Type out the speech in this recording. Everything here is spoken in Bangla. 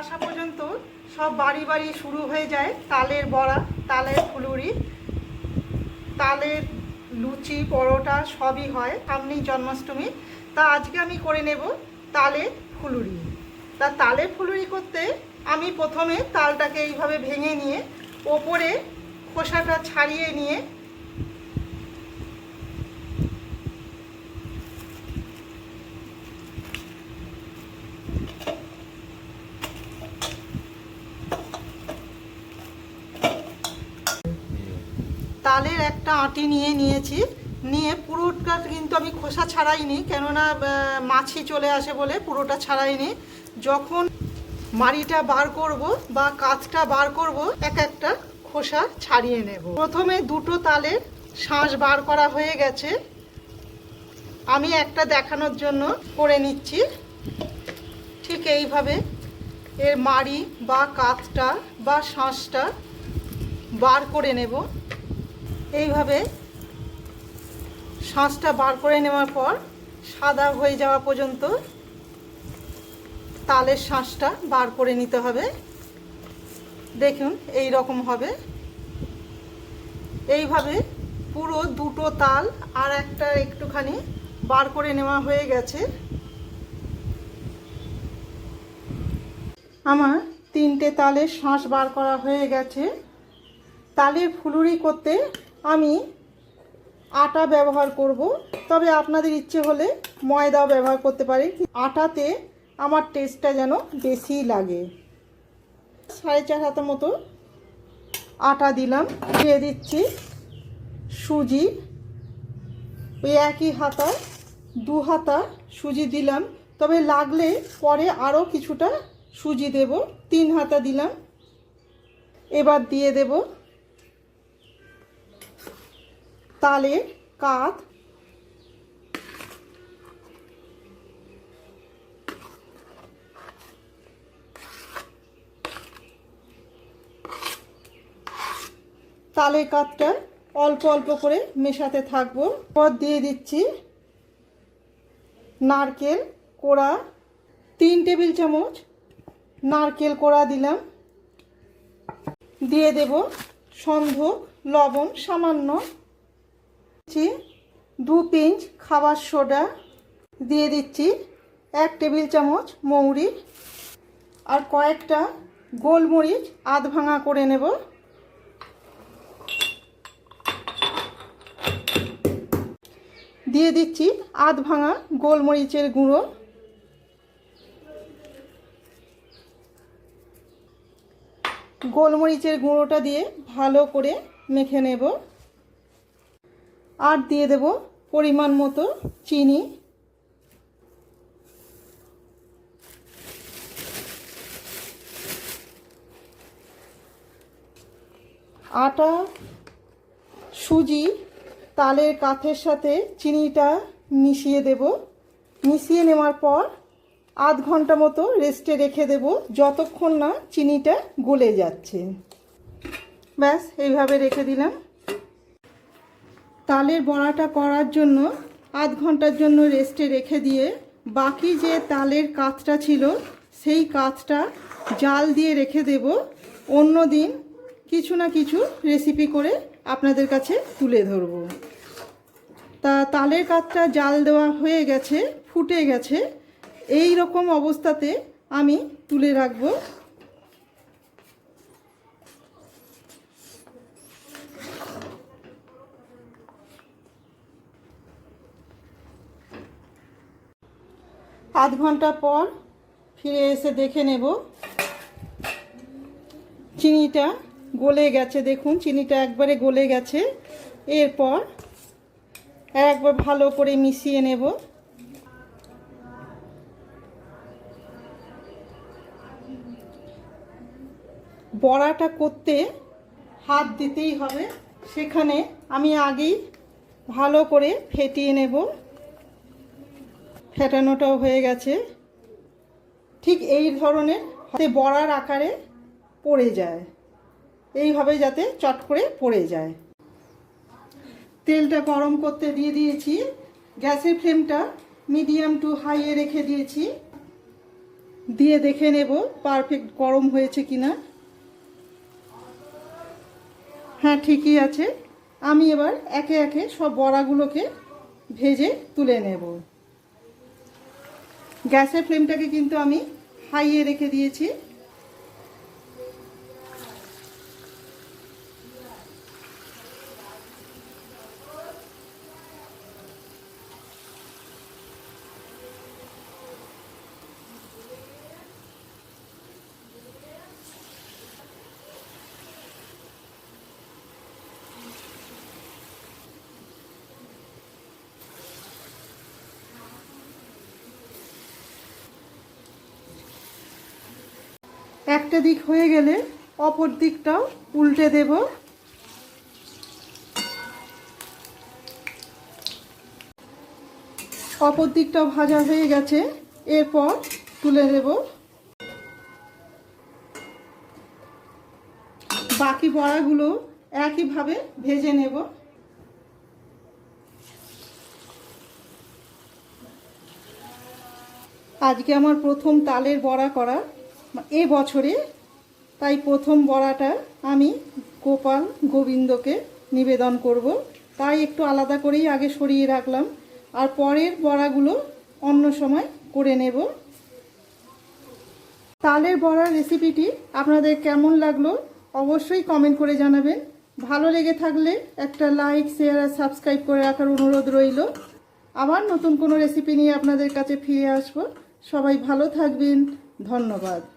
আসা পর্যন্ত সব বাড়ি বাড়ি শুরু হয়ে যায়। তালের বড়া, তালের ফুলুরি, তালের লুচি, পরোটা সবই হয় সামনেই জন্মাষ্টমী। তা আজকে আমি করে নেব তালের ফুলুরি। তা তালের ফুলুরি করতে আমি প্রথমে তালটাকে এইভাবে ভেঙে নিয়ে ওপরে খোসাটা ছাড়িয়ে নিয়ে তালের একটা আটি নিয়ে নিয়েছি। নিয়ে পুরোটা কিন্তু আমি খোসা ছাড়াইনি, কেননা মাছি চলে আসে বলে পুরোটা ছাড়াইনি। যখন মাড়িটা বার করব বা কাঁচটা বার করব, এক একটা খোসা ছাড়িয়ে নেব। প্রথমে দুটো তালের শাঁস বার করা হয়ে গেছে। আমি একটা দেখানোর জন্য করে নিচ্ছি। ঠিক এইভাবে এর মাড়ি বা কাঁচটা বা শাঁসটা বার করে নেব। এইভাবে শাঁসটা বার করে নেওয়ার পর সাদা হয়ে যাওয়া পর্যন্ত তালের শাঁসটা বার করে নিতে হবে। দেখুন, এই রকম হবে। এইভাবে পুরো দুটো তাল আর একটা একটুখানি বার করে নেওয়া হয়ে গেছে। আমার তিনটে তালের শাঁস বার করা হয়ে গেছে। তালের ফুলুরি করতে আমি আটা ব্যবহার করব, তবে আপনাদের ইচ্ছে হলে ময়দাও ব্যবহার করতে পারেন। আটাতে আমার টেস্টটা যেন বেশি লাগে। সাড়ে চার হাতা মতো আটা দিলাম। দিয়ে দিচ্ছি সুজি। ওই একই হাতা দু হাতা সুজি দিলাম। তবে লাগলে পরে আরও কিছুটা সুজি দেব। তিন হাতা দিলাম। এবার দিয়ে দেব তালের কাত। তালের কাতটা অল্প অল্প করে মেশাতে থাকব। পর দিয়ে দিচ্ছি নারকেল কোড়া। তিন টেবিল চামচ নারকেল কোড়া দিলাম। দিয়ে দেব সন্ধ, লবণ, সামান্য দিচ্ছি। দু পিঞ্চ খাবার সোডা দিয়ে দিচ্ছি। এক টেবিল চামচ মৌরি। আর কয়েকটা গোলমরিচ আধ ভাঙা করে নেব। দিয়ে দিচ্ছি আধ ভাঙা গোলমরিচের গুঁড়ো। গোলমরিচের গুঁড়োটা দিয়ে ভালো করে মেখে নেব। আর দিয়ে দেব পরিমাণ মতো চিনি। আটা, সুজি, তালের কাঠের সাথে চিনিটা মিশিয়ে দেব। মিশিয়ে নেওয়ার পর আধ ঘণ্টা মতো রেস্টে রেখে দেব যতক্ষণ না চিনিটা গলে যাচ্ছে। ব্যাস, এইভাবে রেখে দিলাম। তালের বড়াটা করার জন্য আধ ঘণ্টার জন্য রেস্টে রেখে দিয়ে বাকি যে তালের কাতটা ছিল, সেই কাতটা জাল দিয়ে রেখে দেব। অন্য দিন কিছু না কিছু রেসিপি করে আপনাদের কাছে তুলে ধরব। তা তালের কাতটা জাল দেওয়া হয়ে গেছে, ফুটে গেছে। এই রকম অবস্থাতে আমি তুলে রাখব। আধ ঘণ্টা পর ফিরে এসে দেখে নেব। চিনিটা গলে গেছে, দেখুন, চিনিটা একবারে গলে গেছে। এরপর একবার ভালো করে মিশিয়ে নেব। বড়াটা করতে হাত দিতেই হবে। সেখানে আমি আগেই ভালো করে ফেটিয়ে নেব। ফেটানোটাও হয়ে গেছে। ঠিক এই ধরনের হাতে বড়ার আকারে পড়ে যায়। এইভাবে যাতে চট করে পড়ে যায়। তেলটা গরম করতে দিয়ে দিয়েছি। গ্যাসের ফ্লেমটা মিডিয়াম টু হাইয়ে রেখে দিয়েছি। দিয়ে দেখে নেব পারফেক্ট গরম হয়েছে কিনা। হ্যাঁ ঠিকই আছে। আমি এবার একে একে সব বড়াগুলোকে ভেজে তুলে নেব। গ্যাসের ফ্লেমটাকে কিন্তু আমি হাইয়ে রেখে দিয়েছি। একটা দিক হয়ে গেলে অপর দিকটাও উল্টে দেব। অপর দিকটাও ভাজা হয়ে গেছে, এরপর তুলে দেব। বাকি বড়াগুলো একইভাবে ভেজে নেব। আজকে আমার প্রথম তালের বড়া করা। এ বছরে তাই প্রথম বড়াটা আমি গোপাল গোবিন্দকে নিবেদন করব। তাই একটু আলাদা করেই আগে সরিয়ে রাখলাম। আর পরের বড়াগুলো অন্য সময় করে নেব। তালের বড়ার রেসিপিটি আপনাদের কেমন লাগল অবশ্যই কমেন্ট করে জানাবেন। ভালো লেগে থাকলে একটা লাইক, শেয়ার আর সাবস্ক্রাইব করে রাখার অনুরোধ রইল। আবার নতুন কোনো রেসিপি নিয়ে আপনাদের কাছে ফিরে আসব। সবাই ভালো থাকবেন। ধন্যবাদ।